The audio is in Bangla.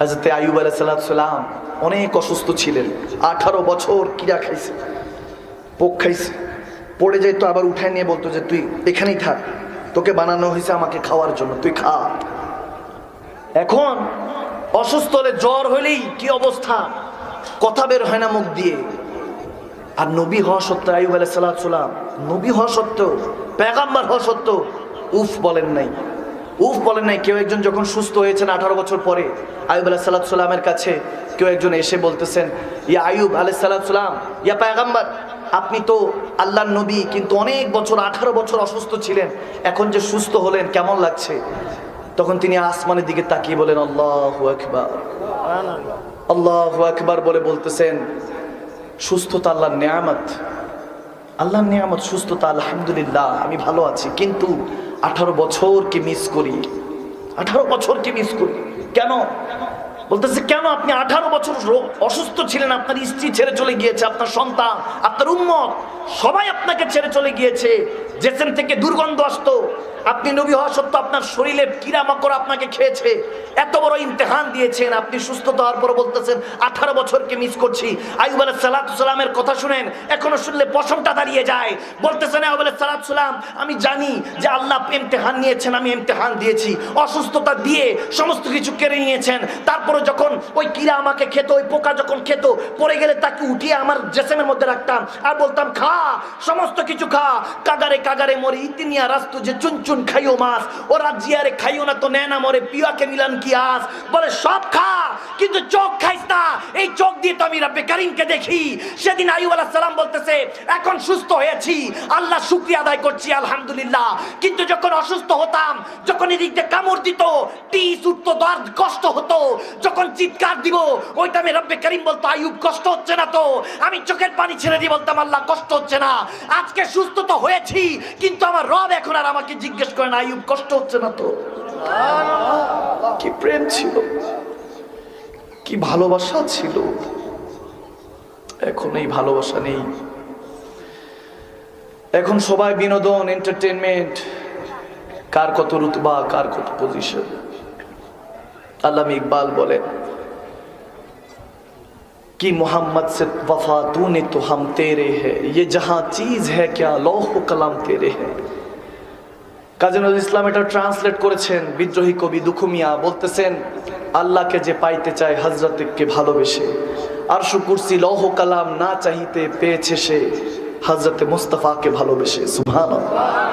হাজরতে আয়ুব আলাইসাল্লাম অনেক অসুস্থ ছিলেন। আঠারো বছর কিরা খাইছে, পোক খাইছে। পড়ে যাইতো, আবার উঠায় নিয়ে বলতো যে, তুই এখানেই থাক, তোকে বানানো হয়েছে আমাকে খাওয়ার জন্য, তুই খা। এখন অসুস্থ হলে জ্বর হলেই কি অবস্থা? কথা বের হয় না মুখ দিয়ে। আর নবী হওয়া সত্ত্বেও আয়ুব আলাহ সাল্লাম নবী হওয়া সত্ত্বেও, পেগাম্বার হওয়া সত্ত্বেও উফ বলেন নাই। উফ, বলেন নাই, কেউ একজন যখন সুস্থ হয়েছেন আঠারো বছর পরে, আয়ুব আলাহ সাল্লাহ সাল্লামের কাছে কেউ একজন এসে বলতেছেন, ইয়া আয়ুব আলাহ সাল্লাহ সাল্লাম ইয়া পেগাম্বার আপনি তো আল্লাহ নবী, কিন্তু অনেক বছর, আঠারো বছর অসুস্থ ছিলেন, এখন যে সুস্থ হলেন, কেমন লাগছে? তখন তিনি আসমানের দিকে তাকিয়ে বলেন, আল্লাহ আকবার। আল্লাহ আকবার বলে বলতেছেন, সুস্থতা আল্লাহর নিয়ামত। আল্লাহর নিয়ামত, সুস্থতা, আলহামদুলিল্লাহ, আমি ভালো আছি। কিন্তু আঠারো বছরকে মিস করি। আঠারো বছরকে মিস করি। কেন? বলতেছে, কেন আপনি আঠারো বছর অসুস্থ ছিলেন, আপনার স্ত্রী ছেড়ে চলে গিয়েছে, আপনার সন্তান, আপনার উন্মত সবাই আপনাকে ছেড়ে চলে গিয়েছে। যেসেন থেকে দুর্গন্ধ আসতো, আপনি নবী হওয়া সত্ত্বেও আপনার শরীরে কিরা মাকড় আপনাকে খেয়েছে। এত বড় ইমতেহান দিয়েছেন, আপনি সুস্থ হওয়ার পর বলতেছেন, আঠারো বছরকে মিস করছি। আইব আলাহ সালামের কথা শুনেন, এখনও শুনলে পশমটা দাঁড়িয়ে যায়। বলতেছেন আইব আলাহ সালাম, আমি জানি যে আল্লাহ ইমতেহান নিয়েছেন, আমি ইমতেহান দিয়েছি। অসুস্থতা দিয়ে সমস্ত কিছু কেড়ে নিয়েছেন। তারপরে যখন ওই কিরা আমাকে খেত, ওই পোকা যখন খেত, পড়ে গেলে তাকে উঠিয়ে আমার জেসেমের মধ্যে রাখতাম। আর বলতাম, খা, সমস্ত কিছু খা, কাগারে কাগারে মরে ইতিনিয়া রাস্তু যে চুন চুন খাইও মাছ। ও রাজিয়ারে খাইও না তো নেনা মরে পিয়াকে মিলান কি আস? বলে, সব খা, কিন্তু চোখ খাইস না। এই চোখ দিয়ে তো আমি রাব্বে কারিমকে দেখি। সেদিন আলাহ সালাম বলতেছে, এখন সুস্থ হয়েছি, আল্লাহ শুক্রিয়া আদায় করছি, আলহামদুলিল্লাহ। কিন্তু যখন অসুস্থ হতাম, যখন এদিক দিয়ে কামড় দিত, টিস উঠতো, দর্দ কষ্ট হতো, যখন চিৎকার দিব, ওইটা আমি রব্বে করিম বলতো আয়ুব কষ্ট হচ্ছে না তো? আমি চোখের পানি ছেড়ে দিয়ে বলতাম, আল্লাহ, কষ্ট হচ্ছে না। আজকে সুস্থ তো হয়েছি কিন্তু আমার রব এখন আর আমাকে জিজ্ঞেস করে না আয়ুব কষ্ট হচ্ছে না তো? কি প্রেম ছিল? কি ভালোবাসা ছিল? এখন এই ভালোবাসা নেই। এখন সবাই বিনোদন এন্টারটেনমেন্ট কার কত রুতবা, কার কত পজিশন আল্লামী ইকবাল বলেন कि मोहम्मद से वफा तूने तो हम तेरे है ये जहां चीज है क्या लौह कलाम तेरे है কাজী নজরুল ইসলাম এটা ট্রান্সলেট করেছেন বিদ্রোহী কবি দুখুমিয়া বলতেছেন আল্লাহকে যে পাইতে চায় হজরতকে ভালোবেসে আর কুরসি লৌহ কালাম না চাহিতে পেয়েছে সে হজরতে মুস্তফাকে ভালোবেসে সুবহানাল্লাহ